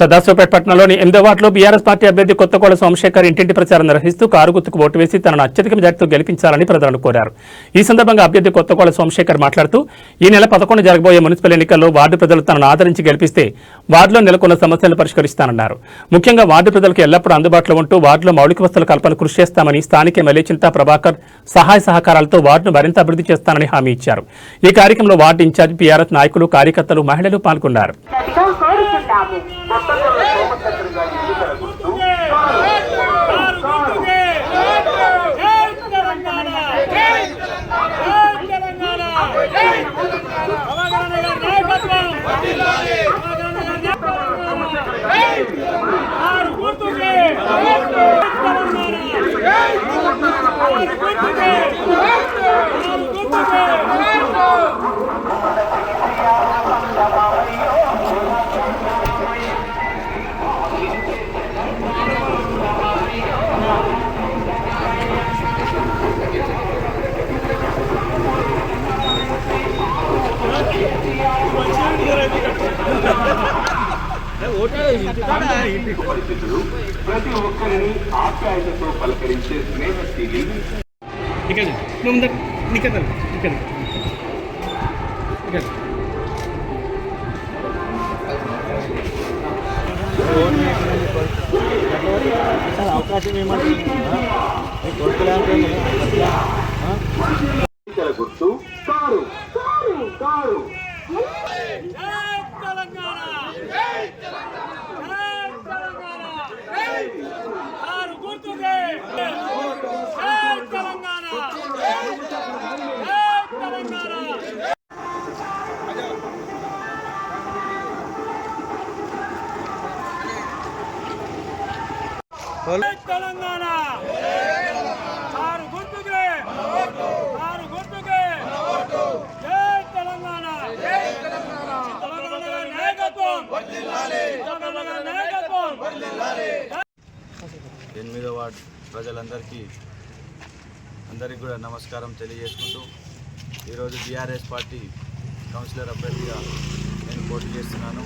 సదాశివపేట పట్టణంలోని ఎనిమిదో వార్డులో బీఆర్ఎస్ పార్టీ అభ్యర్థి కొత్తకోట సోమశేఖర్ ఇంటింటి ప్రచారం నిర్వహిస్తూ కారు గుర్తుకు ఓటు వేసి తనను అత్యధిక మెజార్టీతో గెలిపించాలని ప్రజలను కోరారు. ఈ సందర్భంగా అభ్యర్థి కొత్తకోట సోమశేఖర్ మాట్లాడుతూ ఈ నెల పదకొండు జరగబోయే మున్సిపల్ ఎన్నికల్లో వార్డు ప్రజలు తనను ఆదరించి గెలిపిస్తే వార్డులో నెలకొన్న సమస్యలను పరిష్కరిస్తానన్నారు. ముఖ్యంగా వార్డు ప్రజలకు ఎల్లప్పుడూ అందుబాటులో ఉంటూ వార్డులో మౌలిక వసతుల కల్పన కృషి చేస్తామని స్థానిక ఎమ్మెల్యే చింతా ప్రభాకర్ సహాయ సహకారాలతో వార్డును మరింత అభివృద్ధి చేస్తానని హామీ ఇచ్చారు. ఈ కార్యక్రమంలో వార్డు ఇన్ఛార్జ్ బీఆర్ఎస్ నాయకులు కార్యకర్తలు మహిళలు పాల్గొన్నారు. నాయకత్వం పరిస్థితులు ప్రతి ఒక్కరిని ఆప్యాయతతో పలకరించే స్నేహశీలి ఇక్కడ ఇక్కడ ఇక్కడ ఇక్కడ అవకాశం గుర్తు కారు కారు కారు తెలంగాణ. ఆరు గుర్తుకే. ఆరు గుర్తుకే. జై తెలంగాణ. తెలంగాణ నాయకత్వం. ఎనిమిదో వార్డ్ ప్రజలందరికీ అందరికీ కూడా నమస్కారం తెలియజేసుకుంటూ ఈరోజు బీఆర్ఎస్ పార్టీ కౌన్సిలర్ అభ్యర్థిగా నేను పోటీ చేస్తున్నాను.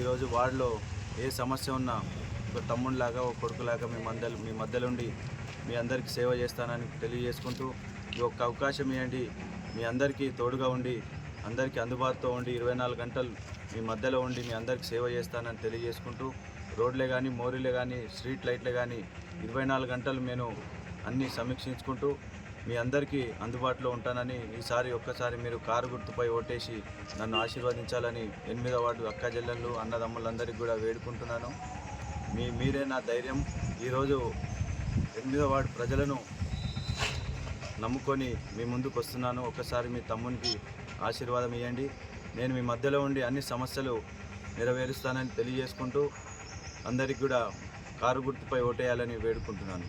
ఈరోజు వార్డులో ఏ సమస్య ఉన్నా ఒక తమ్ముడిలాగా ఒక కొడుకులాగా మీ మధ్యలో మీ మధ్యలో ఉండి మీ అందరికీ సేవ చేస్తానని తెలియజేసుకుంటూ ఈ ఒక్క అవకాశం ఇవ్వండి. మీ అందరికీ తోడుగా ఉండి అందరికీ అందుబాటులో ఉండి ఇరవై నాలుగు గంటలు మీ మధ్యలో ఉండి మీ అందరికీ సేవ చేస్తానని తెలియజేసుకుంటూ రోడ్లే కానీ మోరీలే కానీ స్ట్రీట్ లైట్లే కానీ ఇరవై నాలుగు గంటలు నేను అన్నీ సమీక్షించుకుంటూ మీ అందరికీ అందుబాటులో ఉంటానని ఈసారి ఒక్కసారి మీరు కారు గుర్తుపై ఓటేసి నన్ను ఆశీర్వదించాలని ఎనిమిదో వార్డు అక్క చెల్లెళ్ళు అన్నదమ్ములందరికీ కూడా వేడుకుంటున్నాను. మీ మీరే నా ధైర్యం. ఈరోజు ఎనిమిదో వార్డు ప్రజలను నమ్ముకొని మీ ముందుకు వస్తున్నాను. ఒకసారి మీ తమ్మునికి ఆశీర్వాదం ఇవ్వండి నేను మీ మధ్యలో ఉండి అన్ని సమస్యలు నెరవేరుస్తానని తెలియజేసుకుంటూ అందరికి కూడా కారు గుర్తుపై ఓటేయాలని వేడుకుంటున్నాను.